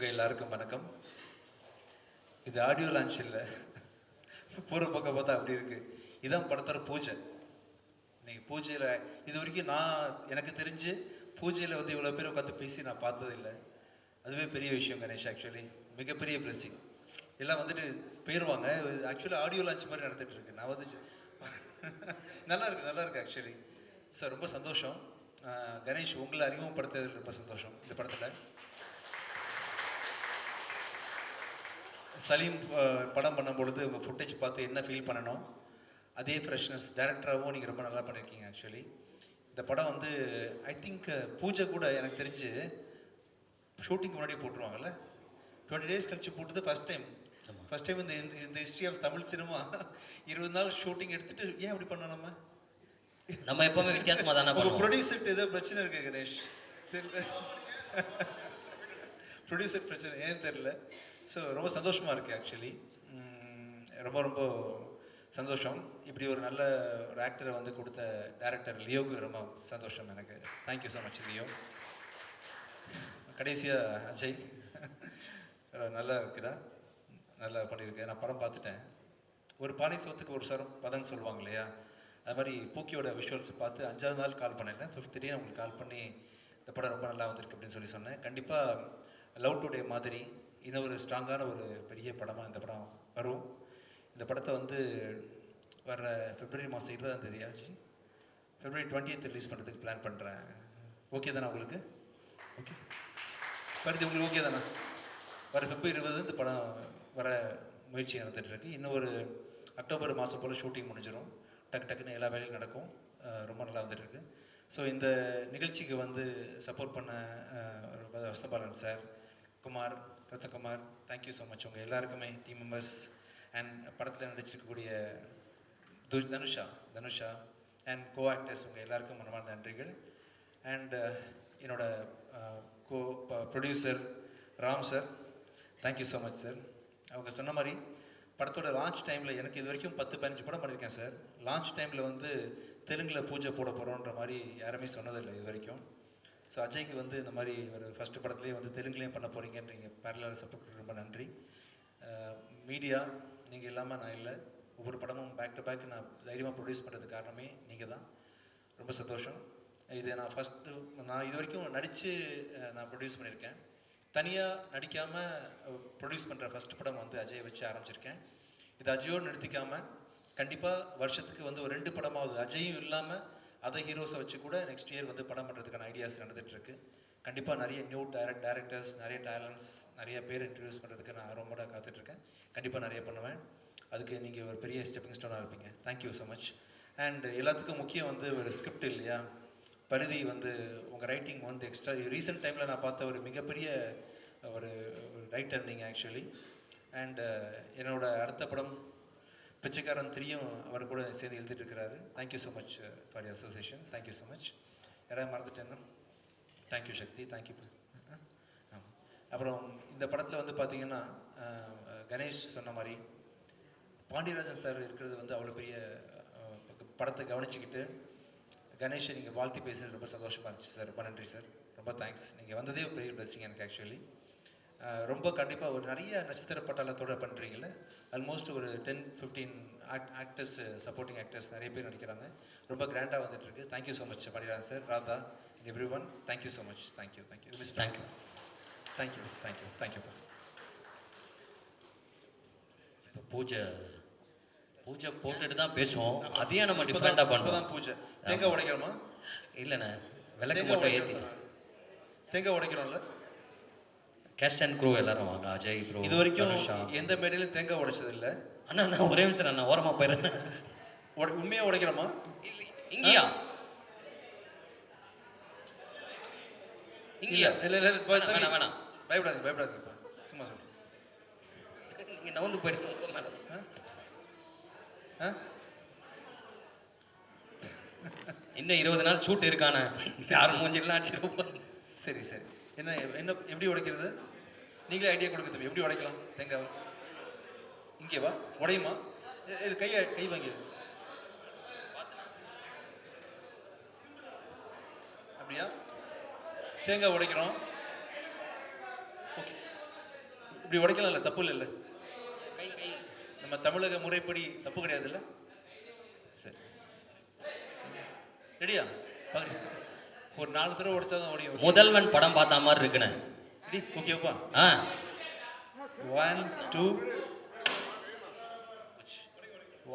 உங்கள் எல்லாருக்கும் வணக்கம். இது ஆடியோ லான்ச் இல்லை. போகிற பக்கம் பார்த்தா அப்படி இருக்கு. இதான் படத்தோட பூஜை. இன்னைக்கு பூஜையில் இது வரைக்கும் நான் எனக்கு தெரிஞ்சு பூஜையில் வந்து இவ்வளோ பேர் உட்காந்து பேசி நான் பார்த்தது இல்லை அதுவே பெரிய விஷயம் கணேஷ் ஆக்சுவலி மிகப்பெரிய பிளஸிங் எல்லாம் வந்துட்டு போயிடுவாங்க ஆக்சுவலாக ஆடியோ லான்ச் மாதிரி நடந்துகிட்டு இருக்கு. நான் வந்து நல்லா இருக்கு நல்லா இருக்கு ஆக்சுவலி சார் ரொம்ப சந்தோஷம். கணேஷ் உங்களை அறிமுகப்படுத்துறதுல ரொம்ப சந்தோஷம் இந்த படத்தில். சலீம் படம் பண்ணும்பொழுது உங்கள் ஃபுட்டேஜ் பார்த்து என்ன ஃபீல் பண்ணணும்? அதே ஃப்ரெஷ்னஸ் டேரக்டராகவும் நீங்கள் ரொம்ப நல்லா பண்ணியிருக்கீங்க ஆக்சுவலி இந்த படம் வந்து ஐ திங்க் பூஜை கூட எனக்கு தெரிஞ்சு ஷூட்டிங் முன்னாடி போட்டுருவாங்கல்ல? டுவெண்ட்டி டேஸ் கழிச்சு போட்டது ஃபஸ்ட் டைம் ஃபஸ்ட் டைம் இந்த இந்த ஹிஸ்ட்ரி ஆஃப் தமிழ் சினிமா இருபது நாள் ஷூட்டிங் எடுத்துட்டு ஏன் அப்படி பண்ணோம் நம்ம? நம்ம எப்பவுமே வித்தியாசமா தானே பண்ணுவோம். ப்ரொடியூசர்கிட்ட ஏதோ பிரச்சனை இருக்கு கணேஷ். தெரியல ப்ரொடியூசர் பிரச்சனை ஏன் தெரியல ஸோ ரொம்ப சந்தோஷமாக இருக்குது ஆக்சுவலி ரொம்ப ரொம்ப சந்தோஷம். இப்படி ஒரு நல்ல ஒரு ஆக்டரை வந்து கொடுத்த டேரக்டர் லியோவுக்கு ரொம்ப சந்தோஷம் எனக்கு. Thank you so much Leo. கடைசியாக அஜய். நல்லா இருக்குடா. நல்லா பண்ணியிருக்கேன் நான் படம் பார்த்துட்டேன். ஒரு பானை சோத்துக்கு ஒரு சரம் பதம் சொல்லுவாங்க இல்லையா? அது மாதிரி பூக்கியோட விஷுவல்ஸ் பார்த்து அஞ்சாவது நாள் கால் பண்ணிருந்தேன் ஃபிஃப்த் டே உங்களுக்கு கால் பண்ணி இந்த படம் ரொம்ப நல்லா வந்திருக்கு அப்படின்னு சொல்லி சொன்னேன். கண்டிப்பாக லவ் டுடே மாதிரி இன்னும் ஒரு ஸ்ட்ராங்கான ஒரு பெரிய படமாக இந்த படம் வரும். இந்த படத்தை வந்து வர பிப்ரவரி மாதம் இருபதாம் தேதி ஆச்சு? பிப்ரவரி டுவெண்ட்டியத் ரிலீஸ் பண்ணுறதுக்கு பிளான் பண்ணுறேன் ஓகே தானே உங்களுக்கு? ஓகே. பருத்தி உங்களுக்கு ஓகே தானே? வர பிப்ரவரி இருபது இந்த படம் வர முயற்சி நடந்துட்டு இருக்கு. இன்னும் ஒரு அக்டோபர் மாதம் போல் ஷூட்டிங் முடிஞ்சிடும் டக்கு டக்குன்னு எல்லா வேலையும் நடக்கும். ரொம்ப நல்லா வந்துட்டுருக்கு ஸோ இந்த நிகழ்ச்சிக்கு வந்து சப்போர்ட் பண்ண வசபாலன் Vasanthabalan sir Kumar Rathakumar thank you so much உங்கள் எல்லாருக்குமே டீம் மெம்பர்ஸ் அண்ட் படத்தில் நடிச்சிருக்கக்கூடிய து தனுஷா தனுஷா அண்ட் கோ ஆக்டர்ஸ் உங்கள் எல்லாருக்கும் மனமான நன்றிகள். அண்ட் uh, என்னோட uh, co producer uh, Ram sir thank you so much sir அவங்க சொன்ன மாதிரி படத்தோட லான்ச் டைமில் எனக்கு இது வரைக்கும் பத்து பதினஞ்சு படம் பண்ணியிருக்கேன் சார் லான்ச் டைமில் வந்து தெலுங்கில் பூஜை போட போகிறோன்ற மாதிரி யாருமே சொன்னதில்லை இது வரைக்கும். ஸோ அஜய்க்கு வந்து இந்த மாதிரி ஒரு ஃபஸ்ட்டு படத்துலேயே வந்து தெலுங்குலேயும் பண்ண போகிறீங்கன்றீங்க பேரலாக சப்போர்ட் ரொம்ப நன்றி. மீடியா நீங்கள் இல்லாமல் நான் இல்லை. ஒவ்வொரு படமும் பேக் டு பேக் நான் தைரியமாக ப்ரொடியூஸ் பண்ணுறதுக்கு காரணமே நீங்கள் தான். ரொம்ப சந்தோஷம். இது நான் ஃபஸ்ட்டு நான் இது வரைக்கும் நடித்து நான் ப்ரொடியூஸ் பண்ணியிருக்கேன். தனியாக நடிக்காமல் ப்ரொடியூஸ் பண்ணுற ஃபஸ்ட் படம் வந்து அஜய் வச்சு ஆரம்பிச்சிருக்கேன். இது அஜயோடு நிறுத்திக்காமல் கண்டிப்பாக வருஷத்துக்கு வந்து ஒரு ரெண்டு படமாவது அஜயும் இல்லாமல் அதர் ஹீரோஸை வச்சு கூட நெக்ஸ்ட் இயர் வந்து படம் பண்ணுறதுக்கான ஐடியாஸ் நடந்துகிட்ருக்கு கண்டிப்பாக நிறைய நியூ டேரக்ட் டேரக்டர்ஸ் நிறைய டேலண்ட்ஸ் நிறைய பேர் இன்ட்ரடியூஸ் பண்ணுறதுக்கு நான் ரொம்ப காத்துட்ருக்கேன் கண்டிப்பாக நிறைய பண்ணுவேன். அதுக்கு நீங்கள் ஒரு பெரிய ஸ்டெப்பிங் ஸ்டோனாக இருப்பீங்க. தேங்க்யூ ஸோ மச் அண்ட் எல்லாத்துக்கும் முக்கியம் வந்து ஒரு ஸ்கிரிப்ட் இல்லையா? பரிதி வந்து உங்கள் ரைட்டிங் வந்து எக்ஸ்ட்ரா ரீசெண்ட் டைமில் நான் பார்த்த ஒரு மிகப்பெரிய ஒரு ரைட்டர் நீங்கள் ஆக்சுவலி அண்ட் என்னோடய அடுத்த படம் பிச்சைக்காரன் த்ரீயும் அவர் கூட சேர்ந்து எழுதிட்டு இருக்கிறாரு thank you so much for your association thank you so much யாராவது மறந்துட்டேன்னா தேங்க்யூ சக்தி தேங்க்யூ அப்புறம் இந்த படத்தில் வந்து பார்த்தீங்கன்னா கணேஷ் சொன்ன மாதிரி பாண்டியராஜன் சார் இருக்கிறது வந்து அவ்வளோ பெரிய படத்தை கவனிச்சுக்கிட்டு கணேஷை நீங்கள் வாழ்த்தி பேசுறது ரொம்ப சந்தோஷமாக இருந்துச்சு சார் ரொம்ப நன்றி சார் ரொம்ப தேங்க்ஸ் நீங்கள் வந்ததே பெரிய பிளஸிங் எனக்கு ஆக்சுவலி ரொம்ப கண்டிப்பாக ஒரு நிறைய நட்சத்திர பட்டாளத்தோட பண்ணுறீங்கல்ல ஆல்மோஸ்ட் ஒரு ten fifteen act actors supporting actors நிறைய பேர் நடிக்கிறாங்க. ரொம்ப கிராண்டாக வந்துட்டு இருக்கு thank you so much Pandiarajan sir Radha every one thank you so much thank you thank you miss thank you thank you thank you thank you இப்போ பூஜை பூஜை போட்டுட்டு தான் பேசுவோம். அதையே நம்ம டிஃப்ரெண்டாக பண்ணுவோம். இப்போதான் பூஜை. தேங்காய் உடைக்கிறோமா? இல்லைண்ணே விளக்கு மட்டும் ஏற்றி. தேங்காய் உடைக்கிறோம்ல? கேஸ்ட் அண்ட் க்ரூ எல்லாரும் வாங்க. அஜய் க்ரூ இது வரைக்கும் எந்த மேடையிலும் தேங்காய் உடைச்சது இல்ல அண்ணா நான் ஒரே நிமிஷம் அண்ணா ஓரமாக போயிடுறேன். உடை உண்மையா உடைக்கிறோமா இல்லை, இங்கேயா? இங்கேயா? இல்ல இல்ல வேணாம், வேணாம். பயப்படாதீங்க பயப்படாதீங்கப்பா சும்மா சொல்றேன் இங்கே நவந்து போயிடுங்க மேடம் ஆ? இன்னும் இருபது நாள் ஷூட் இருக்கானே. யார் மூஞ்சிலாம் அடிச்சிருப்போம் சரி சரி. என்ன என்ன எப்படி உடைக்கிறது? நீங்களே ஐடியா கொடுக்க தம்பி. எப்படி உடைக்கலாம்? தேங்காவை. இங்கே வா. உடையுமா? இது கையை கை வாங்கி அப்படியா? தேங்காய் உடைக்கிறோம். ஓகே. இப்படி உடைக்கலாம்ல தப்பு இல்லைல்ல? கை கை. நம்ம தமிழக முறைப்படி தப்பு கிடையாதுல்ல? சரி. ரெடியா? பாக்குறீங்க. ஒரு நாலு தடவை உடைச்சா தான் உடையும் முதல்வன் படம் பார்த்த மாதிரி இருக்குண்ணே. ஓகேப்பா ஆ. One two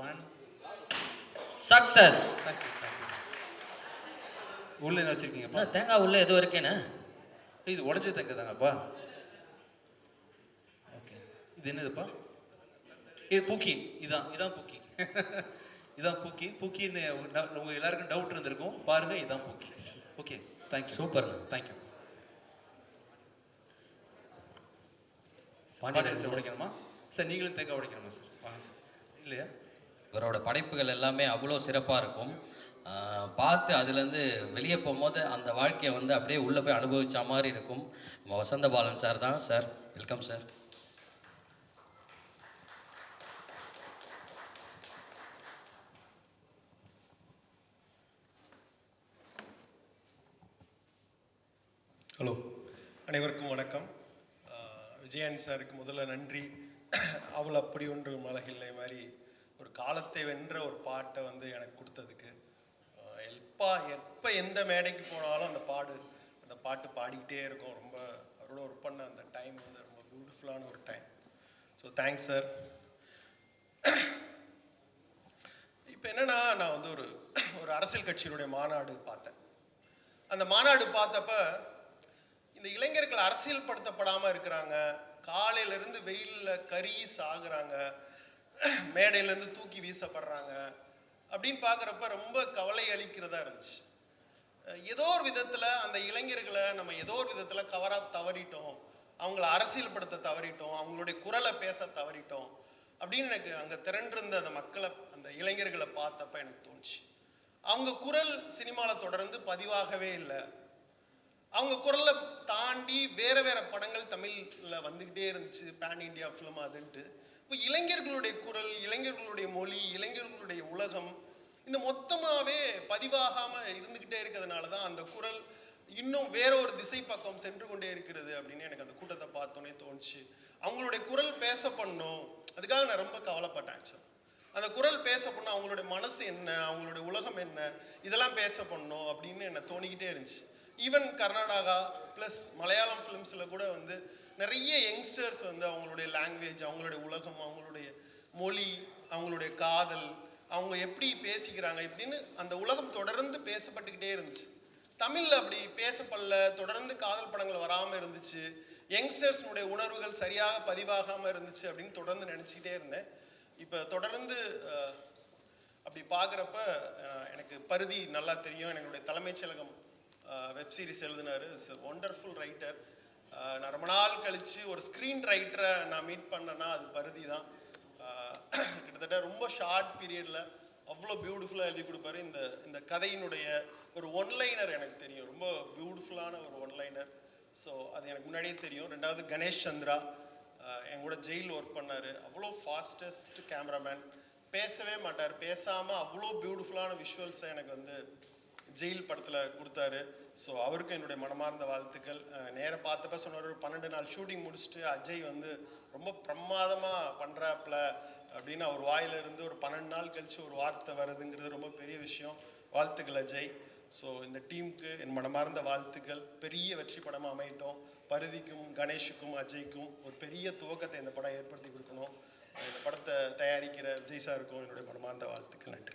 one success thank you உள்ள என்ன வச்சிருக்கீங்கப்பா தேங்காய் உள்ள எதுவும் இருக்கேண்ணே. இது உடஞ்ச தேங்க தாங்கப்பா ஓகே இது என்னதுப்பா இது பூக்கி. இதான் இதான் பூக்கி. இதான் பூக்கி. பூக்கின்னு உங்க- உங்க எல்லாருக்கும் டவுட் இருந்திருக்கும். பாருங்க இதான் பூக்கி. Okay thank you Pandian Pandian sir sir. உடைக்கணுமா? Sir நீங்களும் தேங்காய் உடைக்கணுமா சார் வாங்க சார் இல்லையா? இவரோட படைப்புகள் எல்லாமே அவ்வளோ சிறப்பாக இருக்கும். பார்த்து அதுலேருந்து வெளியே போகும்போது அந்த வாழ்க்கையை வந்து அப்படியே உள்ளே போய் அனுபவிச்ச மாதிரி இருக்கும். நம்ம வசந்த பாலன் சார் தான் சார். Welcome sir hello. அனைவருக்கும் வணக்கம். விஜயன் சாருக்கு முதல்ல நன்றி. அவள் அப்படி ஒன்று மலகில்லை மாதிரி ஒரு காலத்தை வென்ற ஒரு பாட்டை வந்து எனக்கு கொடுத்ததுக்கு. எப்பா எப்போ எந்த மேடைக்கு போனாலும் அந்த பாடு அந்த பாட்டு பாடிக்கிட்டே இருக்கும். ரொம்ப அவரோட ஒர்க் பண்ண அந்த டைம் வந்து ரொம்ப பியூட்டிஃபுல்லான ஒரு டைம். ஸோ தேங்க்ஸ் சார் இப்போ என்னென்னா நான் வந்து ஒரு ஒரு அரசியல் கட்சியினுடைய மாநாடு பார்த்தேன். அந்த மாநாடு பார்த்தப்ப இந்த இளைஞர்கள் அரசியல்படுத்தப்படாமல் இருக்கிறாங்க. காலையிலேருந்து வெயிலில் கறி சாகுறாங்க. மேடையிலேருந்து தூக்கி வீசப்படுறாங்க. அப்படின்னு பார்க்குறப்ப ரொம்ப கவலை அளிக்கிறதா இருந்துச்சு. ஏதோ ஒரு விதத்தில் அந்த இளைஞர்களை நம்ம ஏதோ ஒரு விதத்தில் கவராக தவறிட்டோம். அவங்கள அரசியல்படுத்த தவறிட்டோம். அவங்களுடைய குரலை பேச தவறிட்டோம். அப்படின்னு எனக்கு அங்கே திரண்டிருந்த அந்த மக்களை அந்த இளைஞர்களை பார்த்தப்ப எனக்கு தோணுச்சு. அவங்க குரல் சினிமாவில் தொடர்ந்து பதிவாகவே இல்லை. அவங்க குரலை தாண்டி வேற வேற படங்கள் தமிழில் வந்துக்கிட்டே இருந்துச்சு பேன் இண்டியா ஃபிலிம் அதுன்ட்டு. இப்போ இளைஞர்களுடைய குரல் இளைஞர்களுடைய மொழி இளைஞர்களுடைய உலகம் இந்த மொத்தமாகவே பதிவாகாமல் இருந்துக்கிட்டே இருக்கிறதுனால தான் அந்த குரல் இன்னும் வேற ஒரு திசை பக்கம் சென்று கொண்டே இருக்கிறது அப்படின்னு எனக்கு அந்த கூட்டத்தை பார்த்தோன்னே தோணுச்சு. அவங்களுடைய குரல் பேச பண்ணும். அதுக்காக நான் ரொம்ப கவலைப்பட்டேன் ஆக்சுவலாக அந்த குரல் பேச பண்ண அவங்களுடைய மனசு என்ன அவங்களுடைய உலகம் என்ன இதெல்லாம் பேச பண்ணும் அப்படின்னு என்னை தோணிக்கிட்டே இருந்துச்சு. ஈவன் கர்நாடகா ப்ளஸ் மலையாளம் ஃபிலிம்ஸில் கூட வந்து நிறைய யங்ஸ்டர்ஸ் வந்து அவங்களுடைய லாங்குவேஜ் அவங்களுடைய உலகம் அவங்களுடைய மொழி அவங்களுடைய காதல் அவங்க எப்படி பேசிக்கிறாங்க இப்படின்னு அந்த உலகம் தொடர்ந்து பேசப்பட்டுக்கிட்டே இருந்துச்சு. தமிழில் அப்படி பேசப்படல தொடர்ந்து காதல் படங்கள் வராமல் இருந்துச்சு. யங்ஸ்டர்ஸ்னுடைய உணர்வுகள் சரியாக பதிவாகாமல் இருந்துச்சு அப்படின்னு தொடர்ந்து நினச்சிக்கிட்டே இருந்தேன். இப்போ தொடர்ந்து அப்படி பார்க்குறப்ப எனக்கு பருதி நல்லா தெரியும். என்னுடைய தலைமைச் செயலகம் வெப் சீரிஸ் எழுதினார். இஸ் ஒண்டர்ஃபுல் ரைட்டர் நான் ரொம்ப நாள் கழித்து ஒரு ஸ்க்ரீன் ரைட்டரை நான் மீட் பண்ணேன்னா அது பருதி தான். கிட்டத்தட்ட ரொம்ப ஷார்ட் பீரியடில் அவ்வளோ பியூட்டிஃபுல்லாக எழுதி கொடுப்பாரு. இந்த இந்த கதையினுடைய ஒரு ஒன்லைனர் எனக்கு தெரியும். ரொம்ப பியூட்டிஃபுல்லான ஒரு ஒன்லைனர் ஸோ அது எனக்கு முன்னாடியே தெரியும். ரெண்டாவது கணேஷ் சந்திரா. என் கூட ஜெயில் ஒர்க் பண்ணார். அவ்வளோ ஃபாஸ்டஸ்ட் கேமராமேன் பேசவே மாட்டார். பேசாமல் அவ்வளோ பியூட்டிஃபுல்லான விஷுவல்ஸை எனக்கு வந்து ஜெயில் படத்தில் கொடுத்தாரு. ஸோ அவருக்கும் என்னுடைய மனமார்ந்த வாழ்த்துக்கள். நேராக பார்த்தப்ப சொன்னார் ஒரு பன்னெண்டு நாள் ஷூட்டிங் முடிச்சுட்டு அஜய் வந்து ரொம்ப பிரமாதமாக பண்ணுறாப்புல அப்படின்னு அவர் வாயிலிருந்து ஒரு பன்னெண்டு நாள் கழித்து ஒரு வார்த்தை வருதுங்கிறது ரொம்ப பெரிய விஷயம். வாழ்த்துக்கள் அஜய். ஸோ இந்த டீமுக்கு என் மனமார்ந்த வாழ்த்துக்கள். பெரிய வெற்றி படமாக அமையட்டும். பருதிக்கும் கணேஷுக்கும் அஜய்க்கும் ஒரு பெரிய துவக்கத்தை இந்த படம் ஏற்படுத்தி கொடுக்கணும். இந்த படத்தை தயாரிக்கிற விஜய் சாருக்கும் என்னுடைய மனமார்ந்த வாழ்த்துக்கள். நன்றி.